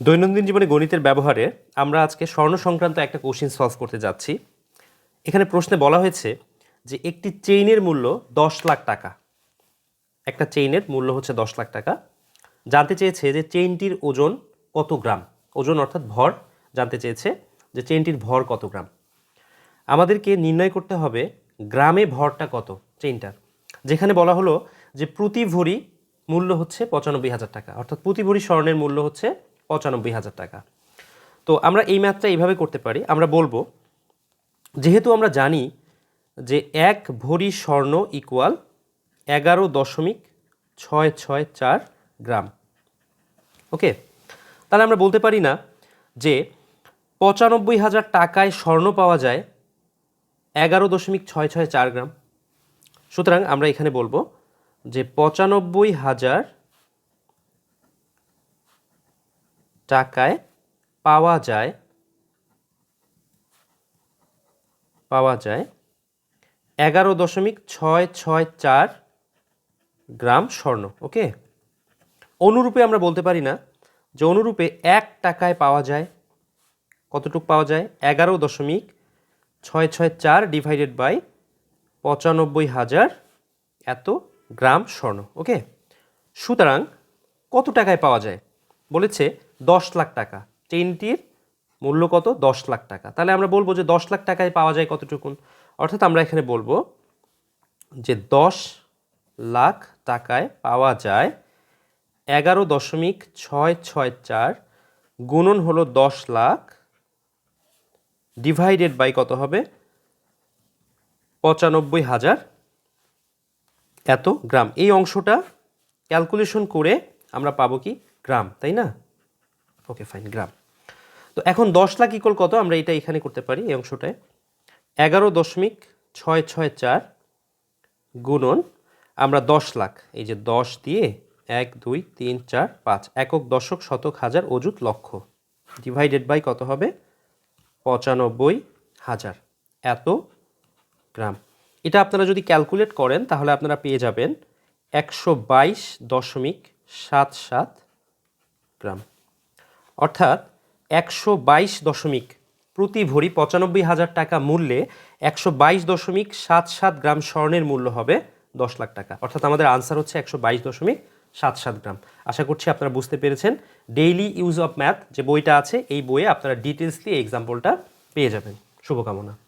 দৈনন্দিন জীবনে গণিতের ব্যবহারে আমরা আজকে স্বর্ণ সংক্রান্ত একটা কোশ্চিন সলভ করতে যাচ্ছি। এখানে প্রশ্নে বলা হয়েছে যে একটি চেইনের মূল্য দশ লাখ টাকা। একটা চেইনের মূল্য হচ্ছে দশ লাখ টাকা। জানতে চেয়েছে যে চেইনটির ওজন কত গ্রাম? ওজন অর্থাৎ ভর। জানতে চেয়েছে যে চেইনটির ভর কত গ্রাম? আমাদেরকে নির্ণয় করতে হবে গ্রামে ভরটা কত চেইনটার যেখানে বলা হলো যে প্রতি ভরি মূল্য হচ্ছে পঁচানব্বই হাজার টাকা। অর্থাৎ প্রতি ভরি স্বর্ণের মূল্য হচ্ছে পঁচানব্বই হাজার টাকা। তো আমরা এই ম্যাথটা এইভাবে করতে পারি, আমরা বলব, যেহেতু আমরা জানি যে এক ভরি স্বর্ণ ইকুয়াল এগারো দশমিক ছয় ছয় চার গ্রাম। ওকে? তাহলে আমরা বলতে পারি না যে পঁচানব্বই হাজার টাকায় স্বর্ণ পাওয়া যায় এগারো দশমিক ছয় ছয় চার গ্রাম। সুতরাং আমরা এখানে বলব যে পঁচানব্বই হাজার টাকায় পাওয়া যায় পাওয়া যায় এগারো দশমিক ছয় ছয় চার গ্রাম স্বর্ণ ওকে অনুরূপে আমরা বলতে পারি না যে অনুরূপে এক টাকায় পাওয়া যায়। কতটুকু পাওয়া যায়? এগারো দশমিক ছয় ছয় চার ডিভাইডেড বাই পঁচানব্বই হাজার এত গ্রাম স্বর্ণ ওকে সুতরাং কত টাকায় পাওয়া যায়? বলেছে দশ লাখ টাকা। চেইনটির মূল্য কত? দশ লাখ টাকা। তাহলে আমরা বলব যে দশ লাখ টাকায় পাওয়া যায় কতটুকুন? অর্থাৎ আমরা এখানে বলব যে দশ লাখ টাকায় পাওয়া যায় এগারো দশমিক ছয় ছয় চার গুণন হলো দশ লাখ ডিভাইডেড বাই কত হবে? পঁচানব্বই হাজার এত গ্রাম। এই অংশটা ক্যালকুলেশন করে আমরা পাবো কি? গ্রাম, তাই না? Okay fine gram. তো এখন দশ লাখ ইকল কত? আমরা এটা এখানে করতে পারি এই অংশটায়। এগারো দশমিক ছয় ছয় চার গুণন আমরা দশ লাখ। এই যে দশ দিয়ে এক, দুই, তিন, চার, পাঁচ, একক দশক শতক হাজার অযুত লক্ষ। ডিভাইডেড বাই কত হবে? পঁচানব্বই হাজার। এত গ্রাম। এটা আপনারা যদি ক্যালকুলেট করেন, তাহলে আপনারা পেয়ে যাবেন একশো বাইশ দশমিক সাত সাত গ্রাম। অর্থাৎ একশো বাইশ দশমিক প্রতি ভরি পঁচানব্বই হাজার টাকা মূল্যে একশো বাইশ দশমিক সাত সাত গ্রাম স্বর্ণের মূল্য হবে দশ লাখ টাকা। অর্থাৎ আমাদের আনসার হচ্ছে একশো বাইশ দশমিক সাত সাত গ্রাম। আশা করছি আপনারা বুঝতে পেরেছেন। ডেইলি ইউজ অফ ম্যাথ যে বইটা আছে, এই বইয়ে আপনারা ডিটেলসলি এক্সাম্পলটা পেয়ে যাবেন। শুভকামনা।